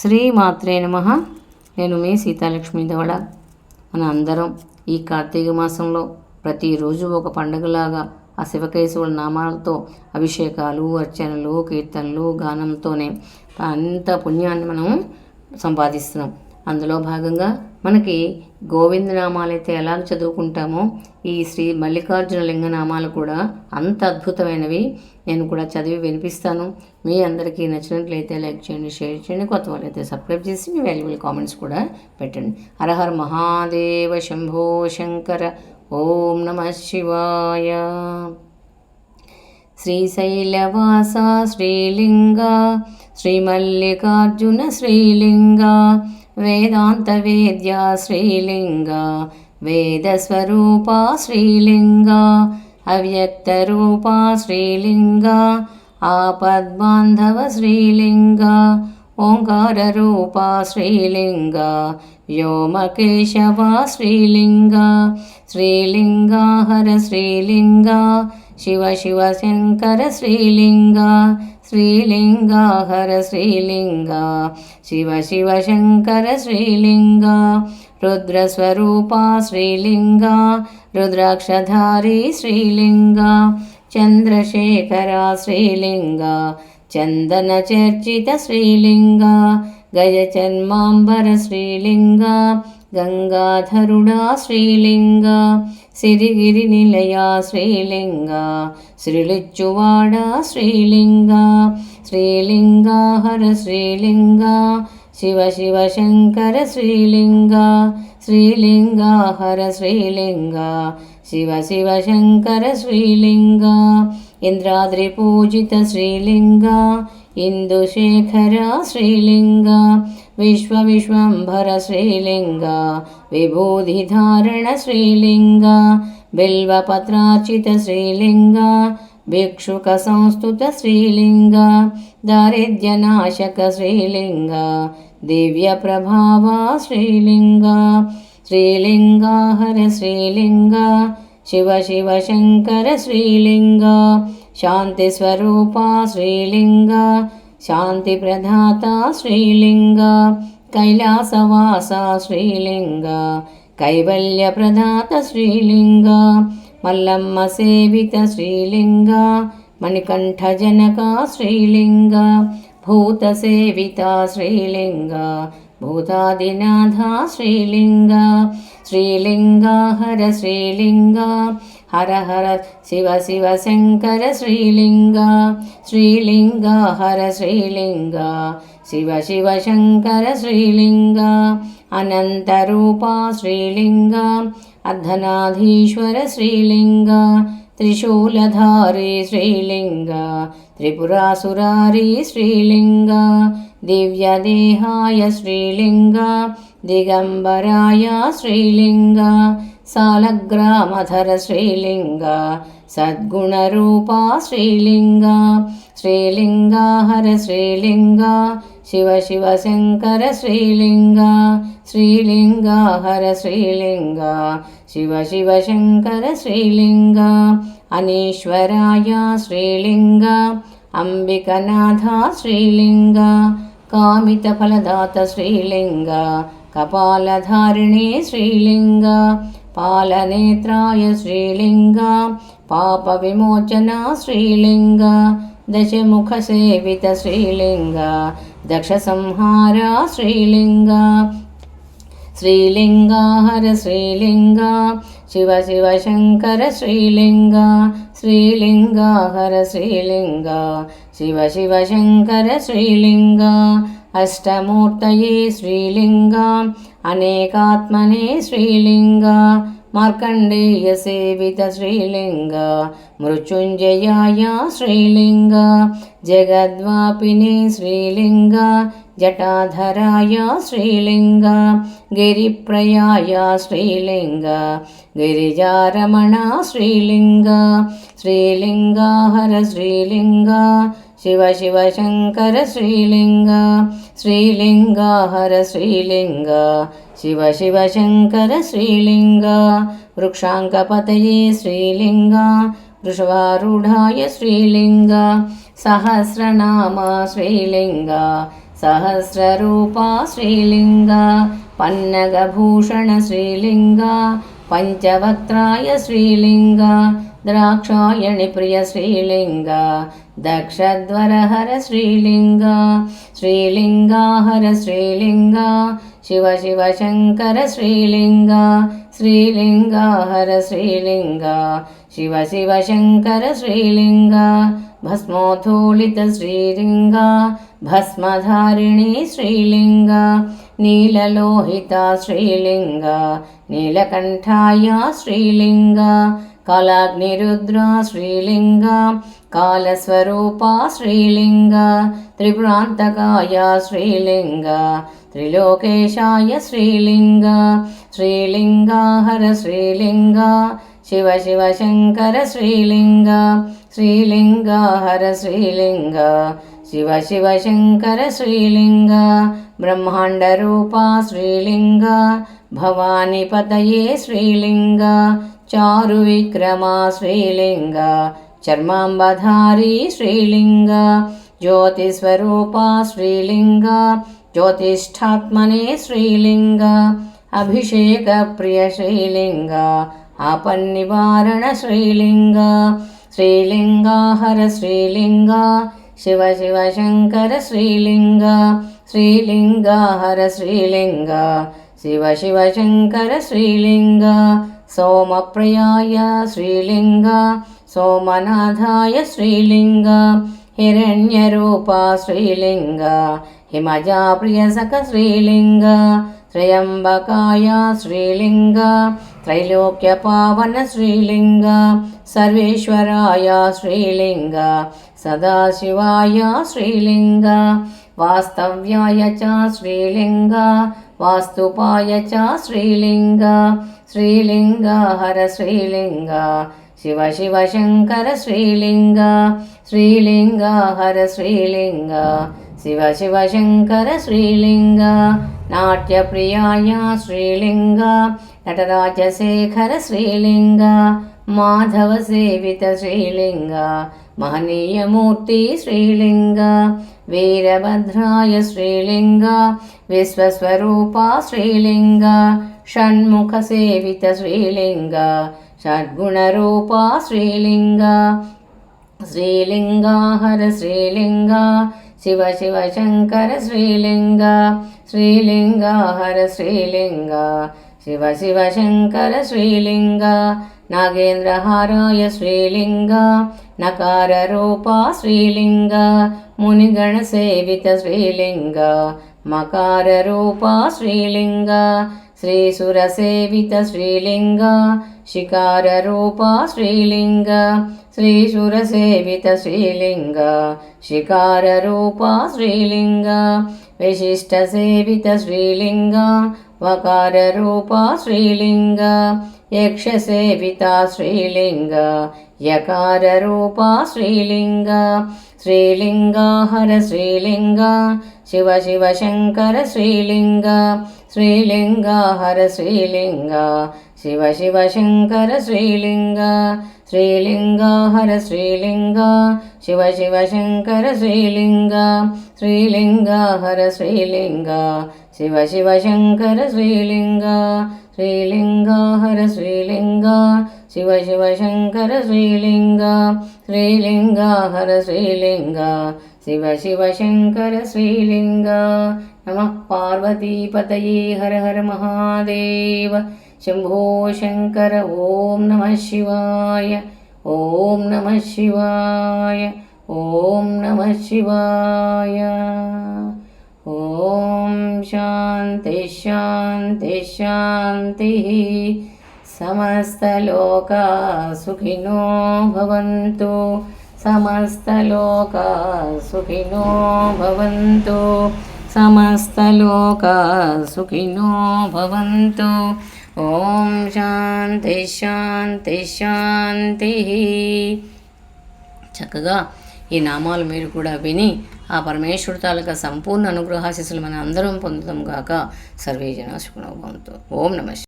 శ్రీ మాత్రే నమ. నేను మీ సీతాలక్ష్మి ధవళ. మన అందరం ఈ కార్తీక మాసంలో ప్రతిరోజు ఒక పండుగలాగా ఆ శివకేశవుల నామాలతో అభిషేకాలు అర్చనలు కీర్తనలు గానంతోనే అంత పుణ్యాన్ని మనం సంపాదిస్తున్నాం. అందులో భాగంగా మనకి గోవింద నామాలైతే ఎలా చదువుకుంటామో ఈ శ్రీ మల్లికార్జున లింగ నామాలు కూడా అంత అద్భుతమైనవి. నేను కూడా చదివి వినిపిస్తాను. మీ అందరికీ నచ్చినట్లయితే లైక్ చేయండి షేర్ చేయండి కొత్త వాళ్ళైతే సబ్స్క్రైబ్ చేసి మీ వాల్యుబుల్ కామెంట్స్ కూడా పెట్టండి. హరహర మహాదేవ శంభో శంకర ఓం నమ శివాయ. శ్రీశైలవాస శ్రీలింగ శ్రీమల్లికార్జున శ్రీలింగ వేదాంత వేద్య శ్రీలింగ వేదస్వరూప శ్రీలింగ అవ్యక్తరూప శ్రీలింగ ఆపద్బాంధవ శ్రీలింగ ఓంకారరూప శ్రీలింగ వ్యోమకేశవ శ్రీలింగ శ్రీలింగ హర శ్రీలింగ శివ శివ శంకర శ్రీలింగ శ్రీలింగ హర శ్రీలింగ శివ శివ శంకర శ్రీలింగ రుద్రస్వరూప శ్రీలింగ రుద్రాక్షధారి శ్రీలింగ చంద్రశేఖర శ్రీలింగ చందన చర్చిత శ్రీలింగ గజచన్మాంబర శ్రీలింగ గంగాధరుడా శ్రీలింగ సిరిగిరి నిలయ శ్రీలింగ శ్రీలిచ్చువాడ శ్రీలింగ శ్రీలింగ హర శ్రీలింగ శివ శివ శంకర శ్రీలింగ శ్రీలింగ హర శ్రీలింగ శివ శివ శంకర శ్రీలింగ ఇంద్రాద్రి పూజిత శ్రీలింగ ఇందుశేఖర శ్రీలింగ విశ్వ విశ్వంభర శ్రీలింగ విభూధిధారణ శ్రీలింగ బిల్వపత్రార్చిత శ్రీలింగ భిక్షుక సంస్థుత శ్రీలింగ దారిద్ర్యనాశక శ్రీలింగ దివ్య ప్రభావ శ్రీలింగ శ్రీలింగాహర శ్రీలింగ శివ శివ శంకర శ్రీలింగ శాంతి స్వరూప శ్రీలింగ శాంతి ప్రధాత శ్రీలింగ కైలాసవాస శ్రీలింగ కైవల్య ప్రధాత శ్రీలింగ మల్లమ్మ సేవిత శ్రీలింగ మణికంఠ జనక శ్రీలింగ భూత సేవిత శ్రీలింగ భూతాదినాథ శ్రీలింగ శ్రీలింగ హర శ్రీలింగ హర హర శివ శివ శంకర శ్రీలింగ శ్రీలింగ హర శ్రీలింగ శివ శివ శంకర శ్రీలింగ అనంతరూప శ్రీలింగ అర్ధనాధీశ్వర శ్రీలింగ త్రిశూలధారి శ్రీలింగ త్రిపురాసురారి శ్రీలింగ దివ్యదేహాయ శ్రీలింగ దిగంబరాయ శ్రీలింగ సాలగ్రామధర శ్రీలింగ సద్గుణరూపా శ్రీలింగ శ్రీలింగ హర శ్రీలింగ శివ శివ శంకర శ్రీలింగ శ్రీలింగ హర శ్రీలింగ శివ శివ శంకర శ్రీలింగ అనీశ్వరాయ శ్రీలింగ అంబికనాథ శ్రీలింగ కామిత ఫలదాత శ్రీలింగ కపాలధారిణి శ్రీలింగ పాలనేత్రాయ శ్రీలింగ పాప విమోచన శ్రీలింగ దశముఖ సేవిత శ్రీలింగ దక్ష సంహార శ్రీలింగ శ్రీలింగ హర శ్రీలింగ శివ శివ శంకర శ్రీలింగ శ్రీలింగ హర శ్రీలింగ శివ శివ శంకర శ్రీలింగ అష్టమూర్తయే శ్రీలింగ అనేకాత్మనే శ్రీలింగ మార్కండేయ సేవిత శ్రీలింగ మృత్యుంజయాయ శ్రీలింగ జగద్వాపిని శ్రీలింగ జటాధరాయ శ్రీలింగ గిరిప్రయాయ శ్రీలింగ గిరిజారమణ శ్రీలింగ శ్రీలింగాహర శ్రీలింగ శివ శివ శంకర శ్రీలింగ శ్రీలింగ హర శ్రీలింగ శివ శివ శంకర శ్రీలింగ వృక్షాంకపతయే శ్రీలింగ వృషవారుఢాయ శ్రీలింగ సహస్రనామ శ్రీలింగ సహస్రరూప శ్రీలింగ పన్నగభూషణ శ్రీలింగ పంచవక్త్రాయ శ్రీలింగ ద్రాక్షాయణి ప్రియ శ్రీలింగ दक्षध्वरहर श्रीलिङ्गा श्रीलिङ्गा हर श्रीलिङ्गा शिव शिव शङ्कर श्रीलिङ्गा श्रीलिङ्गा हर श्रीलिङ्गा शिव शिव शङ्कर श्रीलिङ्गा भस्मोद्धूलित श्रीलिङ्गा भस्मधारिणी श्रीलिङ्गा नीललोहिता श्रीलिङ्गा नीलकण्ठाया श्रीलिङ्गा कालाग्निरुद्रा श्रीलिङ्गा कालस्वरूपा श्रीलिङ्गा त्रिपुरान्तकाया श्रीलिङ्गा त्रिलोकेशाय श्रीलिङ्गा श्रीलिङ्गा हर श्रीलिङ्गा शिव शिव शङ्कर श्रीलिङ्गा श्रीलिङ्गा हर श्रीलिङ्गा शिव शिव शङ्कर श्रीलिङ्गा ब्रह्माण्डरूपा श्रीलिङ्गा भवानीपतये श्रीलिङ्गा चारुविक्रमा श्रीलिङ्गा చర్మాంబధారీ శ్రీలింగ జ్యోతిస్వరూప శ్రీలింగ జ్యోతిష్టాత్మనే శ్రీలింగ అభిషేక ప్రియ శ్రీలింగ ఆపన్నివారణ శ్రీలింగ శ్రీలింగాహర శ్రీలింగ శివ శివ శంకర శ్రీలింగ శ్రీలింగాహర శ్రీలింగ శివ శివ శంకర శ్రీలింగ సోమప్రయాయ శ్రీలింగ సోమనాథాయ శ్రీలింగ హిరణ్య రూపా శ్రీలింగ హిమజాప్రియసక శ్రీలింగ త్రయంబకాయ శ్రీలింగ త్రైలోక్య పవన శ్రీలింగ సర్వేశ్వరాయ శ్రీలింగ సదాశివాయ శ్రీలింగ వాస్తవ్యాయ చ శ్రీలింగ వాస్తుపాయ చ శ్రీలింగ శ్రీలింగ హర శ్రీలింగ శివ శివ శంకర శ్రీలింగ శ్రీలింగ హర శ్రీలింగ శివ శివ శంకర శ్రీలింగ నాట్యప్రియాయ శ్రీలింగ నటరాజశేఖర శ్రీలింగ మాధవ సేవిత శ్రీలింగ మహనీయమూర్తి శ్రీలింగ వీరభద్రాయ శ్రీలింగ విశ్వస్వరూప శ్రీలింగ షణ్ముఖ సేవిత శ్రీలింగ षड्गुणरूपा श्रीलिङ्ग श्रीलिङ्गा हर श्रीलिङ्गा शिव शिव शङ्कर श्रीलिङ्ग श्रीलिङ्ग हर श्रीलिङ्ग शिव शिव शङ्कर श्रीलिङ्ग नागेन्द्रहाराय श्रीलिङ्ग नकाररूपा श्रीलिङ्ग मुनिगणसेवित श्रीलिङ्ग मकाररूपा श्रीलिङ्ग श्रीसुरसेवित श्रीलिङ्ग शिकाररूपा श्रीलिङ्ग श्रीशुरसेवित श्रीलिङ्ग शिकाररूपा श्रीलिङ्ग विशिष्टसेवित श्रीलिङ्ग वकाररूपा श्रीलिङ्ग यक्षसेविता श्रीलिङ्ग యకార రూపా శ్రీలింగ శ్రీలింగాహర శ్రీలింగ శివ శివ శంకర శ్రీలింగ శ్రీలింగాహర శ్రీలింగ శివ శివ శంకర శ్రీలింగ శ్రీలింగాహర శ్రీలింగ శివ శివ శంకర శ్రీలింగ శ్రీలింగాహర శ్రీలింగ శివ శివ శంకర శ్రీలింగ శ్రీలింగాహర శ్రీలింగ शिव शिव शङ्कर श्रीलिङ्ग श्रीलिङ्गा हर श्रीलिङ्ग शिव शिव शङ्कर श्रीलिङ्ग नमः पार्वतीपतये हर हर महादेव। शम्भो शङ्कर ॐ नमः शिवाय। ॐ नमः शिवाय। ॐ नमः शिवाय। ॐ शान्ति शान्ति शान्तिः సమస్తలోకా సుఖినో భవంతు సుఖినో భవంతు సుఖినో భవంతు ఓం శాంతి శాంతి శాంతి చక్కగా ఈ నామాలు మీరు కూడా విని ఆ పరమేశ్వరు తాలూకా సంపూర్ణ అనుగ్రహాశిస్సులు మన అందరం పొందుతాం గాక. సర్వేజన సుఖనోభవంతో ఓం నమ